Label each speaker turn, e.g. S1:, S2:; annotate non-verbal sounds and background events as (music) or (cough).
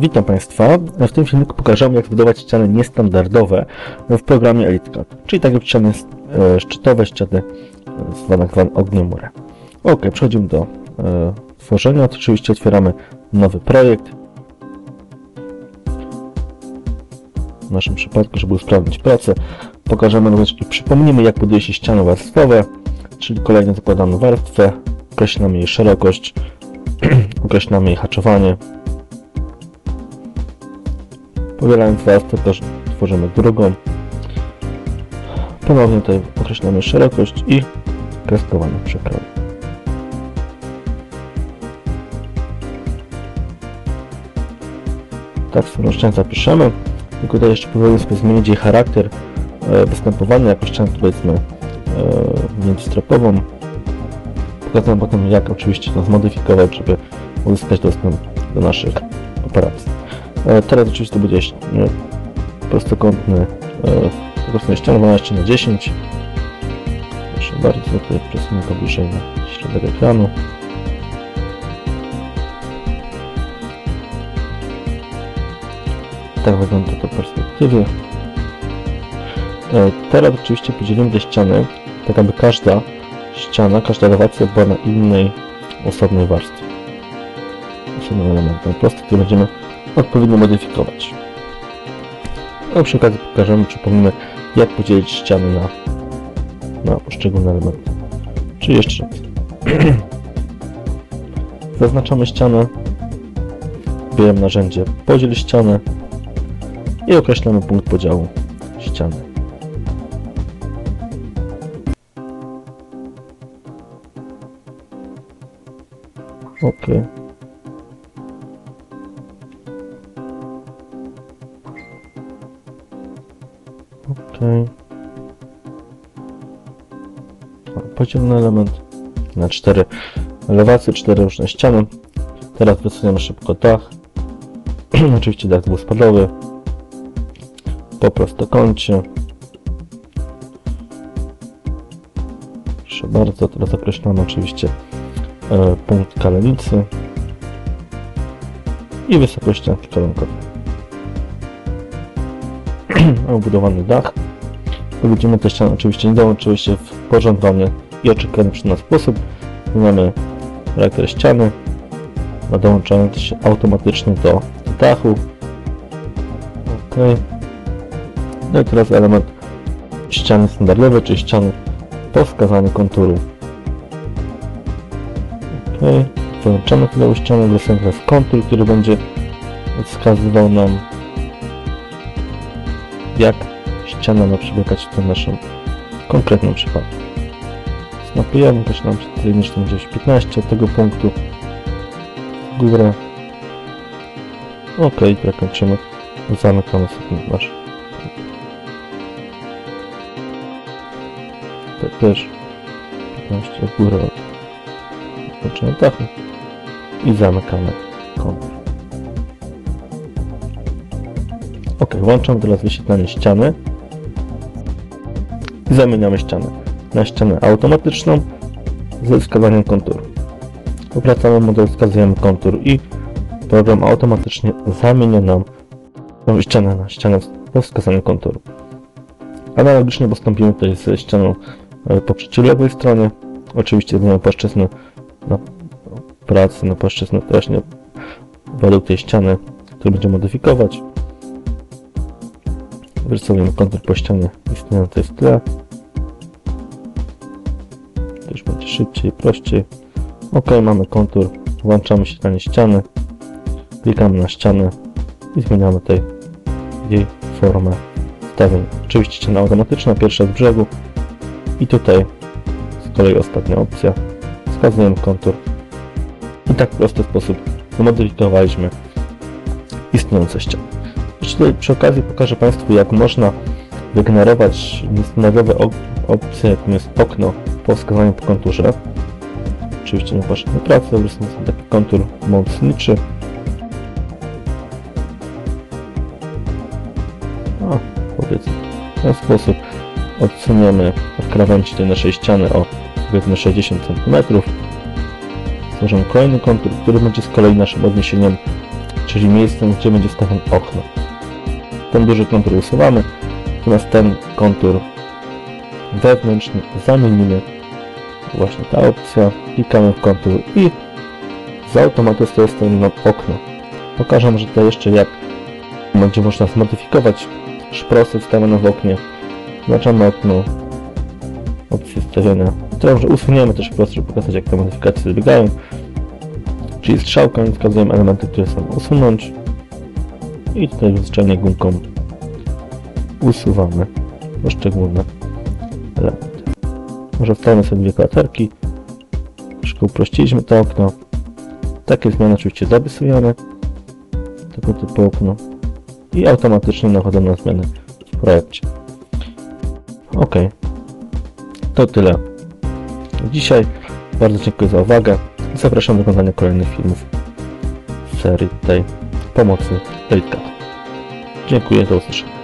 S1: Witam Państwa. W tym filmiku pokażemy jak zbudować ściany niestandardowe w programie EliteCAD, czyli tak jak ściany e, szczytowe, ściany zwane, zwane ogniomury. Ok, przechodzimy do e, tworzenia. Oczywiście otwieramy nowy projekt. W naszym przypadku, żeby usprawnić pracę, pokażemy również i przypomnimy jak buduje się ściany warstwowe, czyli kolejnie zakładamy warstwę, określamy jej szerokość, (clears throat) określamy jej haczowanie, Powielając warstwę tworzymy drugą. Ponownie tutaj określamy szerokość i kreskowanie przekroju. Tak swoją ścianę zapiszemy. Tylko tutaj jeszcze powoli sobie zmienić jej charakter e, występowania jako ścianę powiedzmy e, międzystropową. Pokażę potem jak oczywiście to zmodyfikować, żeby uzyskać dostęp do naszych operacji. E, teraz oczywiście to będzie prostokątny prostokątna ściana 12 na 10 Proszę bardzo, tutaj przesunę to bliżej na środek ekranu. Tak wygląda to w perspektywie. E, teraz oczywiście podzielimy te ściany, tak aby każda ściana, każda elewacja była na innej osobnej warstwie. Osobnym elementem. Po prostu będziemy odpowiednio modyfikować. A przy okazji pokażemy, przypomnimy, jak podzielić ściany na, na poszczególne elementy. Czy jeszcze raz. (clears throat) Zaznaczamy ścianę, wybieramy narzędzie podziel ścianę i określamy punkt podziału ściany. OK. Ok. Podzielny element na cztery elewacje, cztery różne ściany. Teraz wysuniemy szybko dach. (clears throat) Oczywiście dach dwuspadowy. Po prostokącie. Proszę bardzo, teraz określamy oczywiście e, punkt kalenicy i wysokość ścianki kolonkowej. (clears throat) Obudowany dach. Widzimy te ściany oczywiście nie dołączyły się w pożądany i oczekiwany przez nas sposób. Mamy charakter ściany, dołączając się automatycznie do dachu. Ok. No i teraz element ściany standardowej, czyli ściany po wskazaniu konturu. Ok. Połączamy tę ścianę, wysłamy teraz kontur, który będzie wskazywał nam jak ściana ma przebiegać w tym naszym konkretnym przypadku. Snapujemy, zaczynam cyklinicznym gdzieś 15 od tego punktu w górę. Ok, tak kończymy. Zamykamy sobie nasz. Tutaj też 15 w górę od kończymy dachu i zamykamy kontur. Ok, włączam teraz wyświetlanie ściany zamieniamy ścianę na ścianę automatyczną ze wskazaniem konturu. Obracamy model, wskazujemy kontur i program automatycznie zamienia nam tą ścianę na ścianę ze wskazaniem konturu. Analogicznie postąpimy tutaj ze ścianą e, po przeciwległej stronie. Oczywiście zmieniamy płaszczyznę na na płaszczyznę właśnie według tej ściany, którą będziemy modyfikować. Wyrysujemy kontur po ścianie istniejącej w tle. Szybciej, prościej. Ok, mamy kontur. Włączamy świetlenie ściany. Klikamy na ścianę i zmieniamy tutaj jej formę stawień. Oczywiście ściana automatyczna, pierwsza z brzegu. I tutaj z kolei ostatnia opcja. Wskazujemy kontur. I tak w prosty sposób zmodyfikowaliśmy istniejące ściany. Jeszcze tutaj przy okazji pokażę Państwu, jak można wygenerować niestandardowe opcje, jest okno po wskazaniu po konturze. Oczywiście poszedł na pracę, wrzucę sobie taki kontur mocniczy. A, powiedzmy, w ten sposób odsuniemy od krawędzi tej naszej ściany o powiedzmy 60 cm. Stworzymy kolejny kontur, który będzie z kolei naszym odniesieniem czyli miejscem, gdzie będzie stawiane okno. Ten duży kontur usuwamy, natomiast ten kontur wewnętrzny zamienimy. Właśnie ta opcja, klikamy w kontur i z automatu strony nam okno. Pokażę że tutaj jeszcze jak będzie można zmodyfikować szprosy wstawione w oknie. Znaczamy okno, opcję stawiania. Teraz, że usuniemy też szprosy, żeby pokazać jak te modyfikacje zabiegają. Czyli strzałką wskazujemy elementy, które chcemy usunąć. I tutaj zwyczajnie gumką usuwamy poszczególne elementy. Może wstawimy sobie dwie klaterki. Troszkę uprościliśmy to okno. Takie zmiany oczywiście dopisujemy. Tego typu okno. I automatycznie nachodzą na zmiany w projekcie. Ok. To tyle. Dzisiaj bardzo dziękuję za uwagę. Zapraszam do oglądania kolejnych filmów z serii tej pomocy Delicata. Dziękuję, do usłyszenia.